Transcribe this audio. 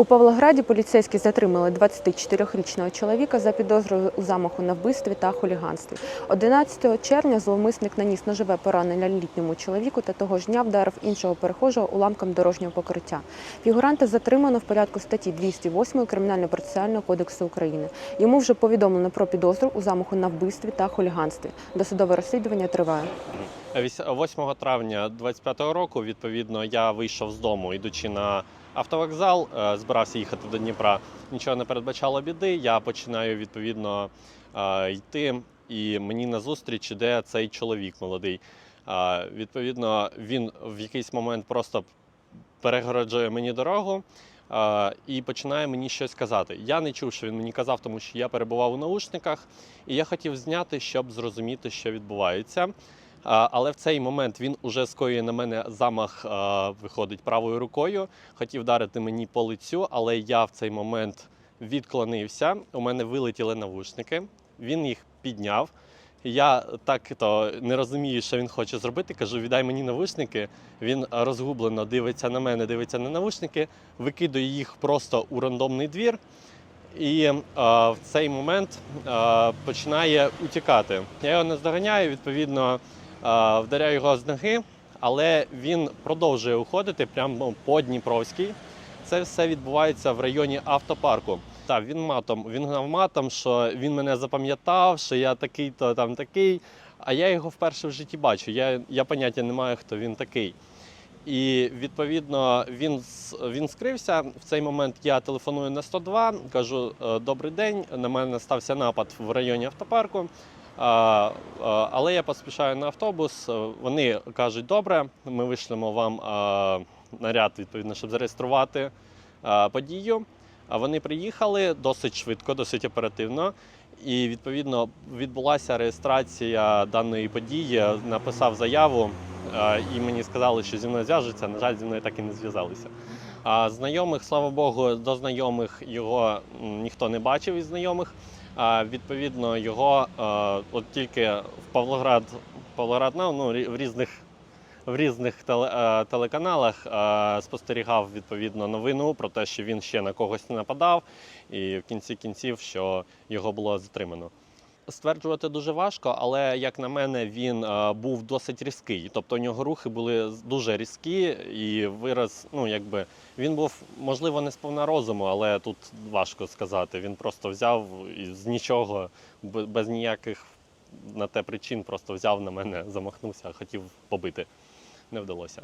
У Павлограді поліцейські затримали 24-річного чоловіка за підозрою у замаху на вбивстві та хуліганстві. 11 червня зловмисник наніс ножове поранення літньому чоловіку та того ж дня вдарив іншого перехожого уламком дорожнього покриття. Фігуранта затримано в порядку статті 208 Кримінально-процесуального кодексу України. Йому вже повідомлено про підозру у замаху на вбивстві та хуліганстві. Досудове розслідування триває. Віс- 8 травня 25 року, відповідно, я вийшов з дому, йдучи на автовокзал, е, збирався їхати до Дніпра. Нічого не передбачало біди. Я починаю відповідно е, йти, і мені назустріч іде цей чоловік молодий. Е, Відповідно, він в якийсь момент просто перегороджує мені дорогу. І починає мені щось казати. Я не чув, що він мені казав, тому що я перебував у наушниках, і я хотів зняти, щоб зрозуміти, що відбувається. Але в цей момент він уже скоює на мене замах, виходить правою рукою. Хотів вдарити мені по лицю, але я в цей момент відклонився. У мене вилетіли навушники. Він їх підняв. Я так то не розумію, що він хоче зробити. Кажу, віддай мені навушники. Він розгублено дивиться на мене, дивиться на навушники, викидує їх просто у рандомний двір. І е, в цей момент е, починає утікати. Я його не здоганяю, відповідно, вдаряю його з ноги, але він продовжує уходити прямо по Дніпровській. Це все відбувається в районі автопарку. Так, він матом, він гнав матом, що він мене запам'ятав, що я такий-то там такий. А я його вперше в житті бачу. Я, я поняття не маю, хто він такий. І відповідно він він скрився. В цей момент я телефоную на 102, кажу: «Е, добрий день. На мене стався напад в районі автопарку. Але я поспішаю на автобус. Е, Вони кажуть, добре, ми вишлемо вам наряд, відповідно, щоб зареєструвати подію. А вони приїхали досить швидко, досить оперативно. І відповідно відбулася реєстрація даної події. Написав заяву, і мені сказали, що зі мною зв'яжуться. На жаль, зі мною так і не зв'язалися. А знайомих, слава Богу, до знайомих його ніхто не бачив із знайомих. А відповідно, його от тільки в Павлоград, Павлоград ну, в різних. В різних телеканалах спостерігав відповідно новину про те, що він ще на когось не нападав, і в кінці кінців, що його було затримано. Стверджувати дуже важко, але як на мене, він е, був досить різкий. Тобто у нього рухи були дуже різкі, і вираз, ну якби він був можливо не сповна розуму, але тут важко сказати. Він просто взяв і з нічого, без ніяких на те причин, просто взяв на мене, замахнувся, хотів побити. Не вдалося.